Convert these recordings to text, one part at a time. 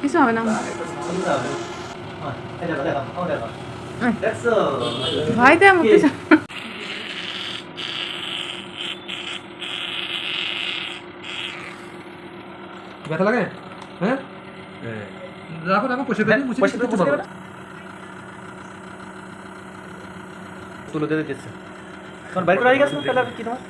কিছু হবে না। ভয় দেয় মুখ কিছু ব্যথা লাগে? হ্যাঁ? রাখো রাখো বসে ফেলি মুছে বসে ফেলি, বসে পারব। ফেলি। তুলে দিতে দিচ্ছে তোমার বাড়ি করে গেছে? তাহলে কি তোমার?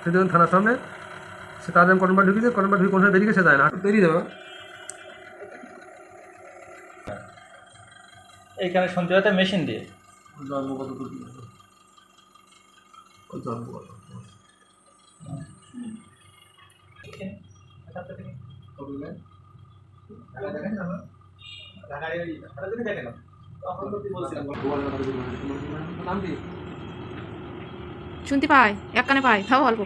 সে যখন থানার সামনে সে তার আমি কটনবার ঢুকিয়েছে কটনবার ঢুকে কোনো সময় বেরিয়ে গেছে যায় না। বেরিয়ে যাবে। এইখানে শুনতে হতে মেশিন দিয়ে। জন্ম শুনতে পাই এক কানে পাই তাও অল্প।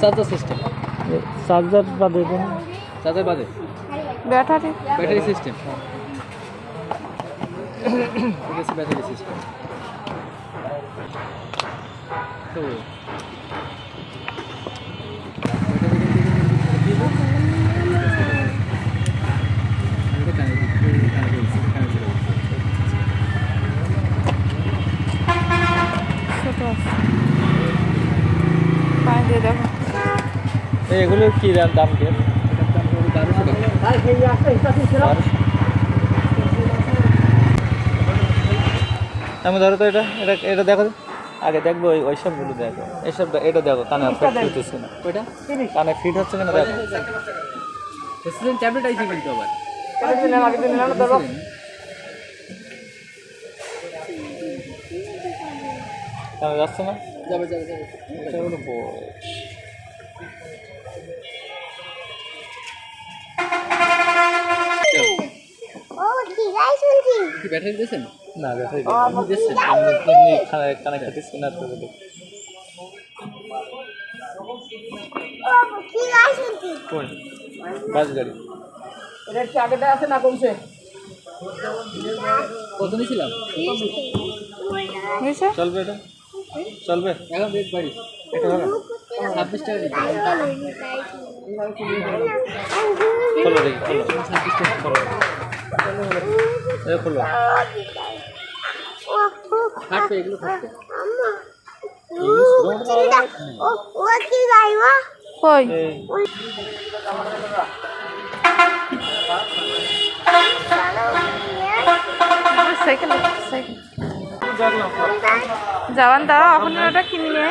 চার্জার সিস্টেম চার্জার বাদে চার্জার বাদে। ব্যাটারি ব্যাটারি সিস্টেম ঠিক আছে ব্যাটারি সিস্টেম তো ছোট আছে পাই দিয়ে দেখো এগুলো কি দাম দাম কি বারোশো টাকা আমি ধরো তো এটা এটা এটা দেখো আগে দেখব ওই ওই সবগুলো দেখো। এইসব এটা দেখো কানে ফিট হচ্ছে না। ওইটা? কানে ফিট হচ্ছে কিনা দেখো। প্রেসিডেন্ট ট্যাবলেট আইছে কিন্তু আবার। যাচ্ছে না? যাবে যাবে যাবে। হলো বড়। কি ব্যাটারি দিয়েছেন? না দিয়েছেন। এমনি তো। কোন? বাস গাড়ি। কত নিয়েছিলাম চলবে এটা? চলবে? এখন রেট বাড়ি। এটা হবে। ছাব্বিশ টাকা খোলো দেখি খোলো ছাব্বিশ টাকা। খোলো কই? Cycle cycle. যাওয়ান দাঁড়া এখন ওটা কিনে নিয়ে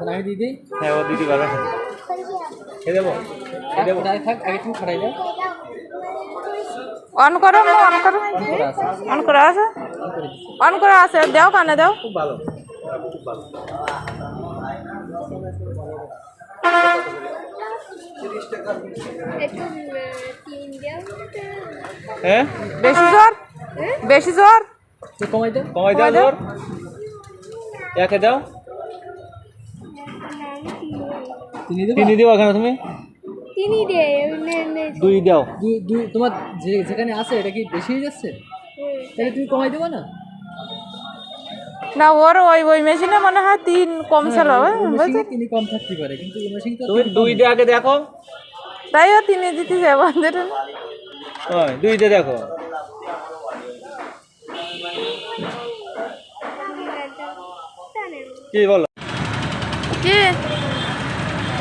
আমি দিদি হ্যাঁ ও দিদি পারবে খেয়ে দেবো? খেয়ে দেবো? থাক থাক আগে তুমি খাটাই দাও। অন করো অন করো অন করে। আছে অন করে আছে দেও কানে দেও। খুব ভালো। খুব ভালো হ্যাঁ? বেশি জোর? বেশি জোর? কমাই দাও। কমাই দাও কমাই দাও। তোর একে দাও। তিনি দিও এখানে তুমি? তিনি দে দুই দাও। দুই দুই তোমার যে যেখানে আছে এটা কি বেশি হয়ে যাচ্ছে? তাহলে তুমি কমাই দেবো না? না ওর ওই ওই মেশিনে মনে হয় তিন কম ছিল ওই তিনি কম থাকতে পারে কিন্তু এই মেশিন তো তুমি দুইটা আগে দেখো। তাই ও তিনি দিতে যায় বন্ধুটা ওই দুইটা দেখো। কি বলো? কি?